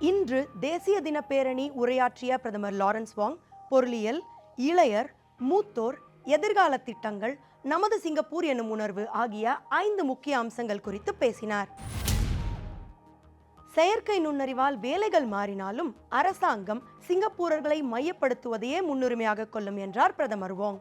இன்று தேசிய தின பேரணி உரையாற்றிய பிரதமர் லாரன்ஸ் வாங் பொருளியல் இளையர் மூத்தோர் எதிர்கால திட்டங்கள் நமது சிங்கப்பூர் எனும் உணர்வு ஆகிய ஐந்து முக்கிய அம்சங்கள் குறித்து பேசினார். செயற்கை நுண்ணறிவால் வேலைகள் மாறினாலும் அரசாங்கம் சிங்கப்பூரர்களை மையப்படுத்துவதையே முன்னுரிமையாக கொள்ளும் என்றார் பிரதமர் வாங்.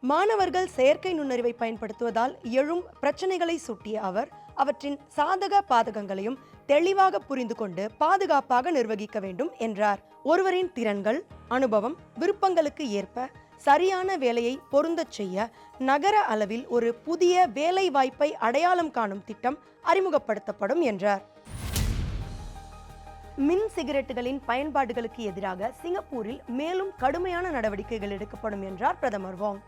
மாணவர்கள் செயற்கை நுண்ணறிவை பயன்படுத்துவதால் எழும் பிரச்சனைகளை சுட்டிய அவர் அவற்றின் சாதக பாதகங்களையும் தெளிவாக புரிந்து கொண்டு பாதுகாப்பாக நிர்வகிக்க வேண்டும் என்றார். ஒருவரின் திறன்கள் அனுபவம் விருப்பங்களுக்கு ஏற்ப சரியான வேலையை பொருந்தச் செய்ய நகர அளவில் ஒரு புதிய வேலை வாய்ப்பை அடையாளம் காணும் திட்டம் அறிமுகப்படுத்தப்படும் என்றார். மின் சிகரெட்டுகளின் பயன்பாடுகளுக்கு எதிராக சிங்கப்பூரில் மேலும் கடுமையான நடவடிக்கைகள் எடுக்கப்படும் என்றார் பிரதமர் வாங்.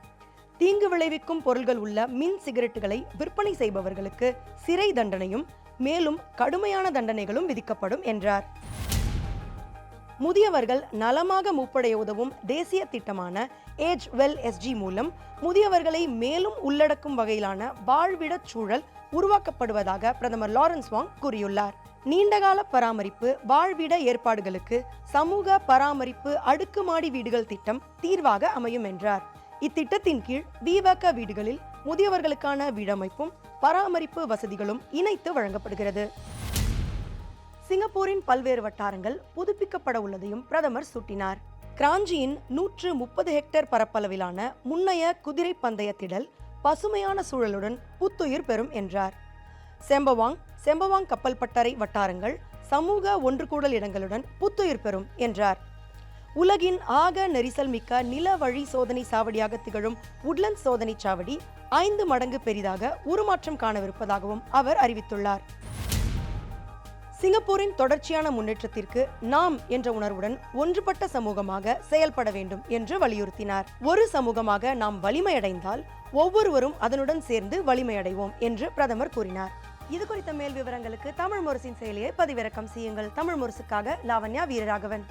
தீங்கு விளைவிக்கும் பொருள்கள் உள்ள மின் சிகரெட்டுகளை விற்பனை செய்பவர்களுக்கு சிறை தண்டனையும் மேலும் கடுமையான தண்டனைகளும் விதிக்கப்படும் என்றார். முதியவர்கள் நலமாக மூப்படைய உதவும் தேசிய திட்டமான ஏஜ் வெல் எஸ்ஜி மூலம் முதியவர்களை மேலும் உள்ளடக்கும் வகையிலான வாழ்விடச் சூழல் உருவாக்கப்படுவதாக பிரதமர் லாரன்ஸ் வாங் கூறியுள்ளார். நீண்டகால பராமரிப்பு வாழ்விட ஏற்பாடுகளுக்கு சமூக பராமரிப்பு அடுக்குமாடி வீடுகள் திட்டம் தீர்வாக அமையும் என்றார். இத்திட்டத்தின் கீழ் விவக வீடுகளில் முதியவர்களுக்கான வீடமைப்பும் பராமரிப்பு வசதிகளும் இணைத்து வழங்கப்படுகிறது. சிங்கப்பூரின் பல்வேறு வட்டாரங்கள் புதுப்பிக்கப்பட உள்ளதையும் பிரதமர் சுட்டினார். கிராஞ்சியின் நூற்று முப்பது ஹெக்டேர் பரப்பளவிலான முன்னைய குதிரை பந்தய திடல் பசுமையான சூழலுடன் புத்துயிர் பெறும் என்றார். செம்பவாங் செம்பவாங் கப்பல் பட்டறை வட்டாரங்கள் சமூக ஒன்று கூடல் இடங்களுடன் புத்துயிர் பெறும் என்றார். உலகின் ஆக நெரிசல் மிக்க நில வழி சோதனை சாவடியாக திகழும் உட்லண்ட் சோதனை சாவடி ஐந்து மடங்கு பெரிதாக உருமாற்றம் காணவிருப்பதாகவும் அவர் அறிவித்துள்ளார். சிங்கப்பூரின் தொடர்ச்சியான முன்னேற்றத்திற்கு நாம் என்ற உணர்வுடன் ஒன்றுபட்ட சமூகமாக செயல்பட வேண்டும் என்று வலியுறுத்தினார். ஒரு சமூகமாக நாம் வலிமையடைந்தால் ஒவ்வொருவரும் அதனுடன் சேர்ந்து வலிமையடைவோம் என்று பிரதமர் கூறினார். இது குறித்த மேல் விவரங்களுக்கு தமிழ் முரசின் செயலியை பதிவிறக்கம் செய்யுங்கள். தமிழ் முரசுக்காக லாவண்யா வீரராகவன்.